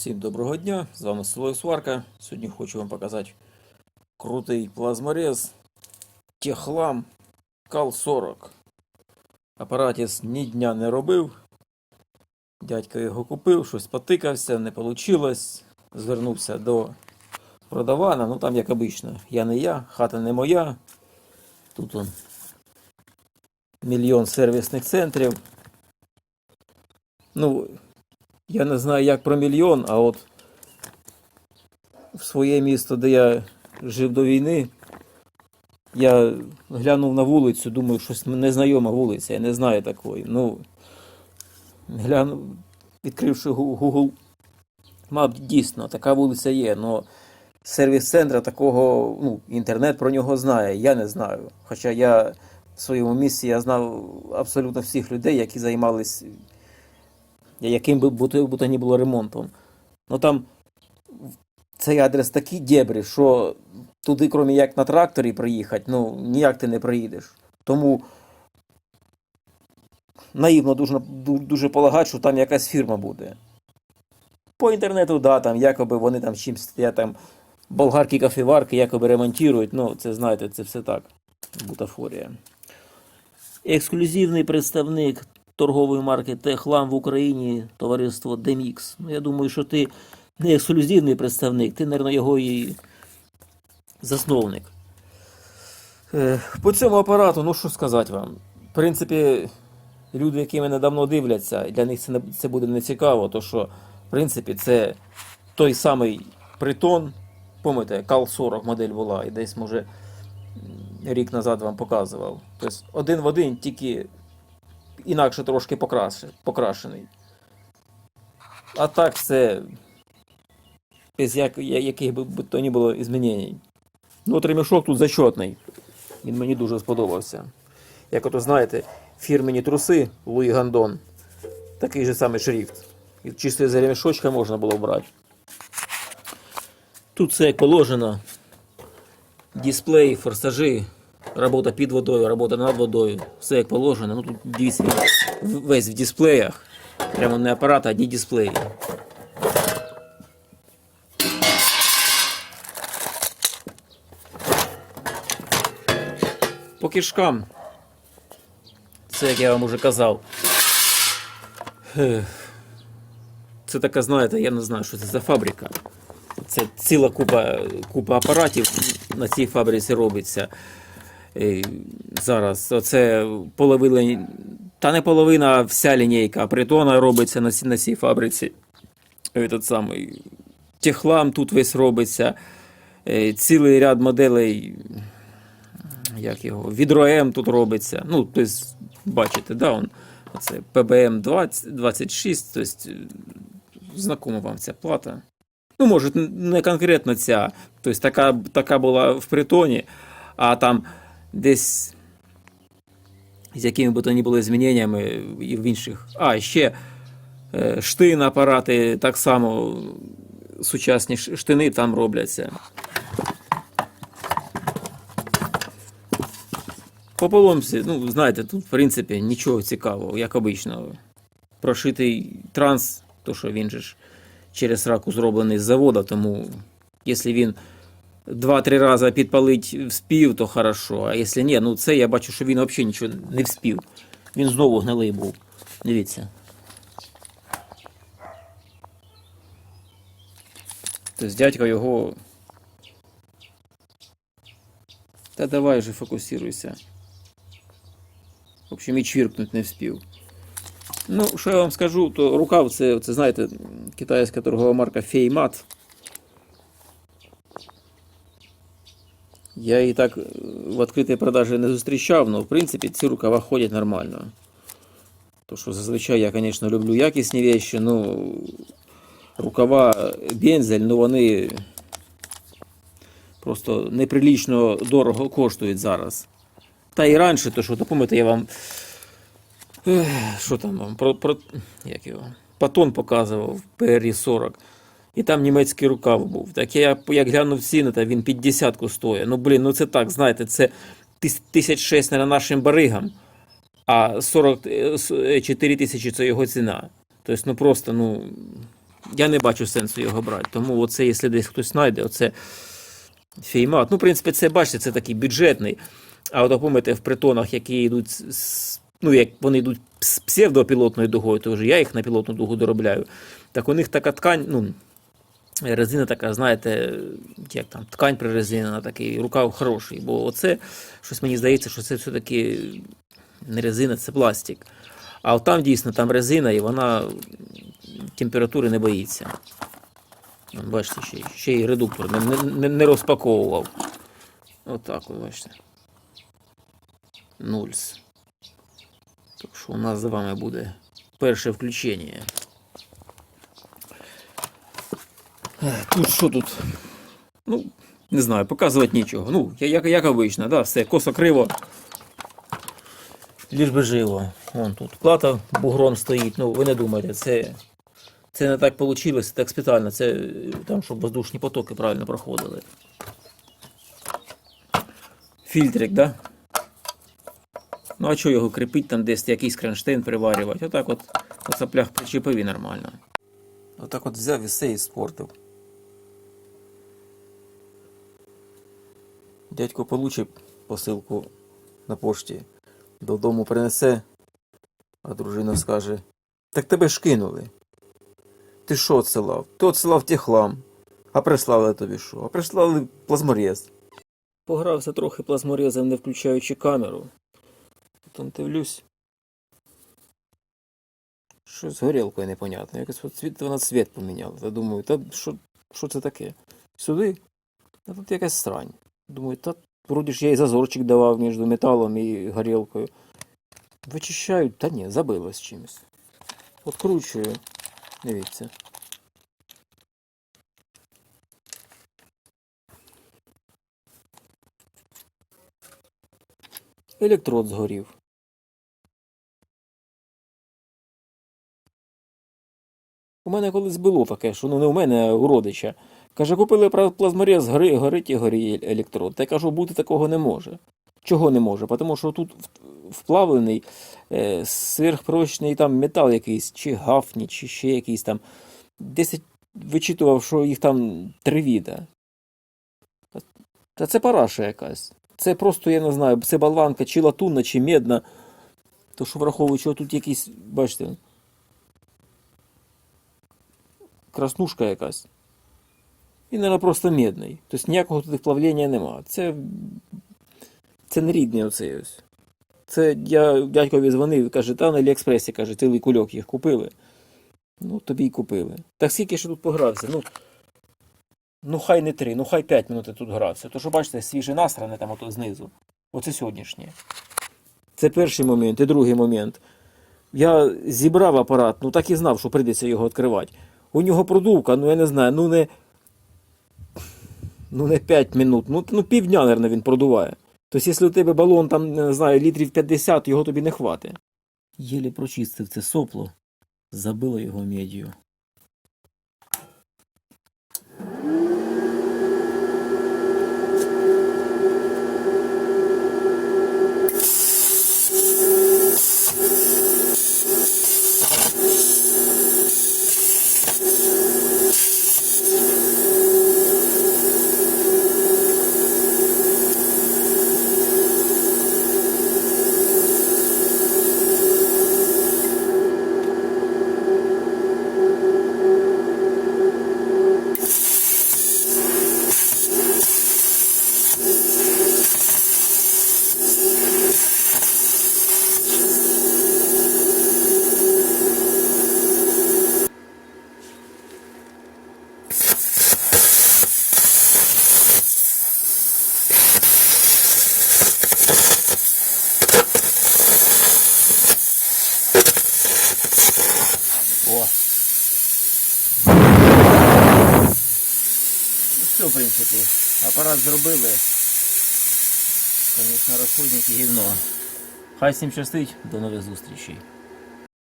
Всім доброго дня! З вами Село Сварка. Сьогодні хочу вам показати крутий плазморез Техлам Кал 40. Апаратіс ні дня не робив. Дядько його купив, щось потикався, не вийшло. Звернувся до продавана. Ну там як обично. Я не я, хата не моя. Тут он мільйон сервісних центрів. Ну, я не знаю, як про мільйон, а от в своє місто, де я жив до війни, я глянув на вулицю, думаю, щось незнайома вулиця, я не знаю такої. Ну, глянув, відкривши Google Map, дійсно, така вулиця є, але сервіс-центра такого, ну, інтернет про нього знає, я не знаю. Хоча я в своєму місці я знав абсолютно всіх людей, які займались яким би бути, не було ремонтом. Ну там цей адрес такі дєбрі, що туди, крім як на тракторі приїхати, ну ніяк ти не приїдеш. Тому наївно дуже, ду- дуже полагати, що там якась фірма буде. По інтернету, да, там якоби вони там чимсь стоять там болгарки, кофеварки якоби ремонтують. Ну, це знаєте, це все так. Бутафорія. Ексклюзивний представник торгової марки Техлам в Україні, товариство Demix. Ну, я думаю, що ти не ексклюзивний представник, ти, мабуть, його і засновник. Е, По цьому апарату, ну що сказати вам. В принципі, люди, які мене давно дивляться, для них це, не, це буде не цікаво, то що, в принципі, це той самий притон. Пам'ятаєте, Кал 40 модель була, і десь, може, рік назад вам показував. Тобто один в один, тільки інакше трошки покрашений. А так це без як, яких би то ні було змінень. Ну, ремішок тут зачетний. Він мені дуже сподобався. Як ото знаєте, фірмені труси Луї Гандон. Такий же самий шрифт. І чисто за ремішочка можна було брати. Тут все положено. Дисплей, форсажі, робота під водою, робота над водою, все як положено. Ну тут дивіться, весь в дисплеях. Прямо не апарат, а одні дисплеї. По кишкам. Це як я вам уже казав. Це така, знаєте, я не знаю, що це за фабрика. Це ціла купа, купа апаратів на цій фабриці робиться. Е, Зараз оце половина, та не половина, а вся лінійка притона робиться на, цій- фабриці. Этот самий техлам тут весь робиться. Е, Цілий ряд моделей, як його, відроем тут робиться. Ну, тобто, бачите, да, он, оце PBM 20, 26, тобто, знакома вам ця плата. Ну, може, не конкретно ця. Тобто така, така була в притоні, а там десь з якими би то ні були зміненнями і в інших. А, ще е, штин апарати, так само сучасні штини там робляться. По поломці, ну, знаєте, тут, в принципі, нічого цікавого, як обично. Прошитий транс, то що він же ж через раку зроблений з завода, тому якщо він два-три рази підпалить вспів, то хорошо. А якщо ні, ну це я бачу, що він взагалі нічого не вспів. Він знову гнилий був. Дивіться. Тобто дядько його. Та давай вже фокусируйся. В общем, і чвіркнуть не вспів. Ну, що я вам скажу, то рукав це, це знаєте, китайська торгова марка Феймат. Я її так е, в відкритій продажі не зустрічав, але в принципі ці рукава ходять нормально. То що зазвичай я, звісно, люблю якісні речі, ну рукава бензель, ну вони просто неприлічно дорого коштують зараз. Та і раніше, то що, то пам'ятаєте, я вам. Що там вам? Про, про, як його? Патон показував PRI 40. І там німецький рукав був. Так я як глянув ціни, то він 50 стоїть. Ну блін, ну це так, знаєте, це тисяч шесть на нашим баригам, а 44 тисячі це його ціна. Тобто, ну просто, ну, я не бачу сенсу його брати. Тому оце, якщо десь хтось знайде, оце феймат. Ну, в принципі, це бачите, це такий бюджетний. А от помните, в притонах, які йдуть ну, як вони йдуть з псевдопілотною дугою, то вже я їх на пілотну дугу доробляю. Так у них така ткань, ну, резина така, знаєте, як там, ткань прирезинена, такий рукав хороший. Бо оце щось мені здається, що це все-таки не резина, це пластик. А от там дійсно там резина, і вона температури не боїться. Бачите, ще, ще й редуктор не, не, не розпаковував. Отак, от, бачите. Нульс. Так що у нас з вами буде перше включення. Тут що тут? Ну, не знаю, показувати нічого. Ну, як, як обично, да, все косо криво. Ліж би живо. Вон тут плата бугром стоїть. Ну, ви не думайте, це, це не так вийшло, це так спеціально. Це е, там, щоб воздушні потоки правильно проходили. Фільтрик, да? Ну, а чого його кріпить, там десь якийсь кронштейн приварювати? Отак от по соплях причепив і нормально. Отак от взяв і все і спортив. Дядько получить посилку на пошті, додому принесе, а дружина скаже: Так тебе ж кинули. Ти що отсилав? Ти отсилав техлам. А прислали тобі що? А прислали плазморез. Погрався трохи плазморезом, не включаючи камеру. Потім дивлюсь. Що з горілкою непонятно. Якось от цвіт, вона цвіт поміняла. Та думаю, та що, що це таке? Сюди? А тут якась срань. Думаю, та вроді ж я і зазорчик давав між металом і горілкою. Вичищаю, та ні, забилось чимось. Откручую. Дивіться. Електрод згорів. У мене колись було таке, що ну не у мене, а у родича. Каже, купили плазморез, гори, горить і горить електрод. Та я кажу, бути такого не може. Чого не може? Тому що тут вплавлений е, сверхпрочний там метал якийсь, чи гафні, чи ще якийсь там. Десять вичитував, що їх там три віда. Та це параша якась. Це просто, я не знаю, це болванка, чи латунна, чи медна. То що враховуючи, тут якийсь, бачите, краснушка якась. І, мабуть, просто медний. Тобто ніякого туди вплавлення нема. Це, це не рідний оцей ось. Це я дядькові дзвонив, каже, та на Аліекспресі, каже, цілий кульок їх купили. Ну, тобі й купили. Так скільки ж тут погрався? Ну, ну хай не три, ну хай п'ять минут я тут грався. То що бачите, свіже насране там ото знизу. Оце сьогоднішнє. Це перший момент. І другий момент. Я зібрав апарат, ну так і знав, що прийдеться його відкривати. У нього продувка, ну я не знаю, ну не. Ну не 5 минут, ну, ну півдня, мабуть, він продуває. Тобто, якщо у тебе балон там, не знаю, літрів 50, його тобі не хватить. Єлі прочистив це сопло, забило його медію. Принципі. Апарат зробили. Звісно, розходник і гівно. Хай всім щастить, до нових зустрічей.